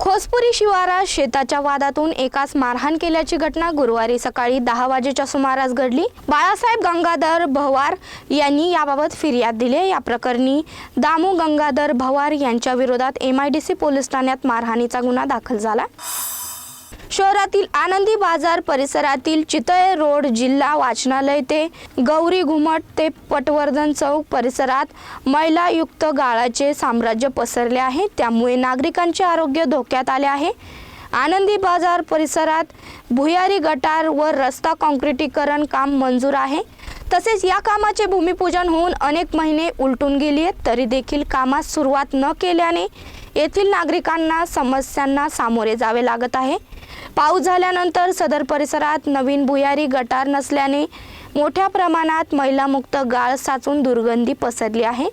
खोसपुरी शिवारात शेताच्या वादातून एकाच मारहाण केल्याची घटना गुरुवारी सकाळी दहा वाजेच्या सुमारास घडली. बाळासाहेब गंगाधर भवार यांनी याबाबत फिर्याद दिली. या प्रकरणी दामू गंगाधर भवार यांच्या विरोधात एमआयडीसी पोलीस ठाण्यात मारहाणीचा गुन्हा दाखल झाला. शहरातील आनंदी बाजार परिसरातील चितळे रोड जिल्हा वाचनालय ते गौरी घुमट ते पटवर्धन चौक परिसरात मैलायुक्त गाळाचे साम्राज्य पसरले आहे. त्यामुळे नागरिकांचे आरोग्य धोक्यात आले आहे. आनंदी बाजार परिसरात भुयारी गटार व रस्ता काँक्रिटीकरण काम मंजूर आहे. तसेच या कामाचे भूमिपूजन होऊन अनेक महिने उलटून गेली आहेत. तरी देखील कामास सुरुवात न केल्याने येथील नागरिकांना समस्यांना सामोरे जावे लागत आहे. पाऊस झाल्यानंतर सदर परिसरात नवीन भुयारी गटार नसल्याने मोठ्या प्रमाणात महिलामुक्त गाळ साचून दुर्गंधी पसरली आहे.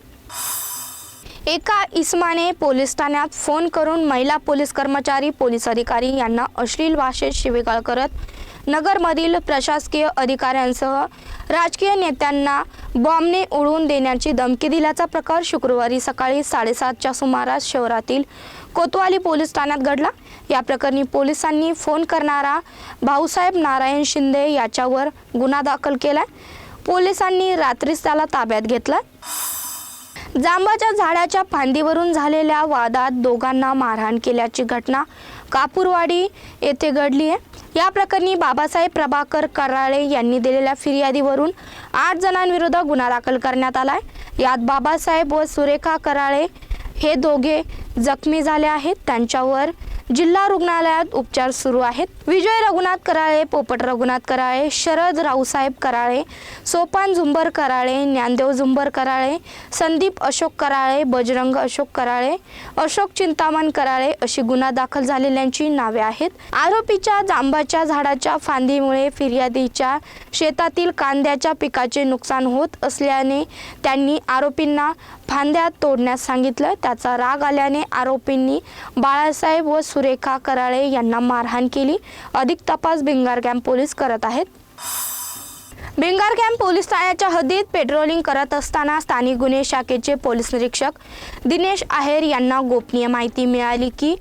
एका इसमाने पोलीस ठाण्यात फोन करून महिला पोलीस कर्मचारी पोलीस अधिकारी यांना अश्लील भाषेत शिवेगाळ करत नगरमधील प्रशासकीय अधिकाऱ्यांसह राजकीय नेत्यांना बॉम्बने उडवून देण्याची धमकी दिल्याचा प्रकार शुक्रवारी सकाळी साडेसातच्या सुमारास शहरातील कोतवाली पोलीस ठाण्यात घडला. या प्रकरणी पोलिसांनी फोन करणारा भाऊसाहेब नारायण शिंदे याच्यावर गुन्हा दाखल केलाय. पोलिसांनी रात्रीच त्याला ताब्यात घेतलं. जांबाच्या झाडाच्या फांदीवरून झालेल्या वादात दोघांना मारहाण केल्याची घटना कापूरवाडी येथे घडली आहे. या प्रकरणी बाबासाहेब प्रभाकर कराळे यांनी दिलेल्या फिर्यादीवरून आठ जणांविरुद्ध गुन्हा दाखल करण्यात आला आहे यात बाबासाहेब व सुरेखा कराळे हे दोघे जखमी झाले आहेत. त्यांच्यावर जिल्हा रुग्णालयात उपचार सुरू आहेत. विजय रघुनाथ कराळे पोपट रघुनाथ कराळे शरद रावसाहेब कराळे सोपान झुंबर कराळे ज्ञानदेव झुंबर कराळे संदीप अशोक कराळे बजरंग अशोक कराळे अशोक चिंतामण कराळे अशी गुन्हा दाखल झालेल्यांची नावे आहेत. आरोपीच्या जांबाच्या झाडाच्या फांदीमुळे फिर्यादीच्या शेतातील कांद्याच्या पिकाचे नुकसान होत असल्याने त्यांनी आरोपींना फांद्या तोडण्यास सांगितलं. त्याचा राग आल्याने आरोपींनी बाळासाहेब व सुरेखा कराळे यांना मारहाण केली. अधिक तपास भिंगार कॅम्प पोलीस करत आहेत. भिंगार कॅम्प पोलीस ठाण्याच्या हद्दीत पेट्रोलिंग करत असताना स्थानिक गुन्हे शाखेचे पोलीस निरीक्षक दिनेश आहेर यांना गोपनीय माहिती मिळाली की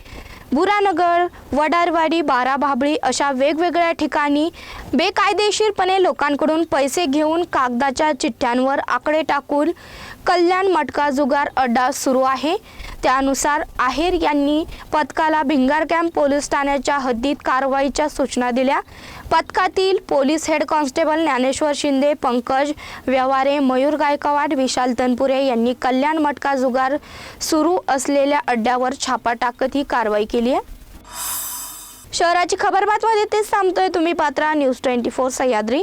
बुरानगर वडारवाडी बाराभाबळी अशा वेगवेगळ्या ठिकाणी बेकायदेशीरपणे लोकांकडून पैसे घेऊन कागदाच्या चिठ्ठ्यांवर आकडे टाकून कल्याण मटका जुगार अड्डा सुरू आहे. त्यानुसार आहेर यांनी पथकाला भिंगार कॅम्प पोलीस ठाण्याच्या हद्दीत कारवाईच्या सूचना दिल्या. पथकातील police head constable Dnyaneshwar Shinde Pankaj Vyavahare Mayur Gaikwad Vishal Tanpure यांनी कल्याण मटका जुगार सुरू असलेल्या अड्ड्यावर छापा टाकत ही कारवाई केली आहे. शहराची खबर बातमध्ये तेच थांबतोय. तुम्ही Patra news twenty four Sahyadri.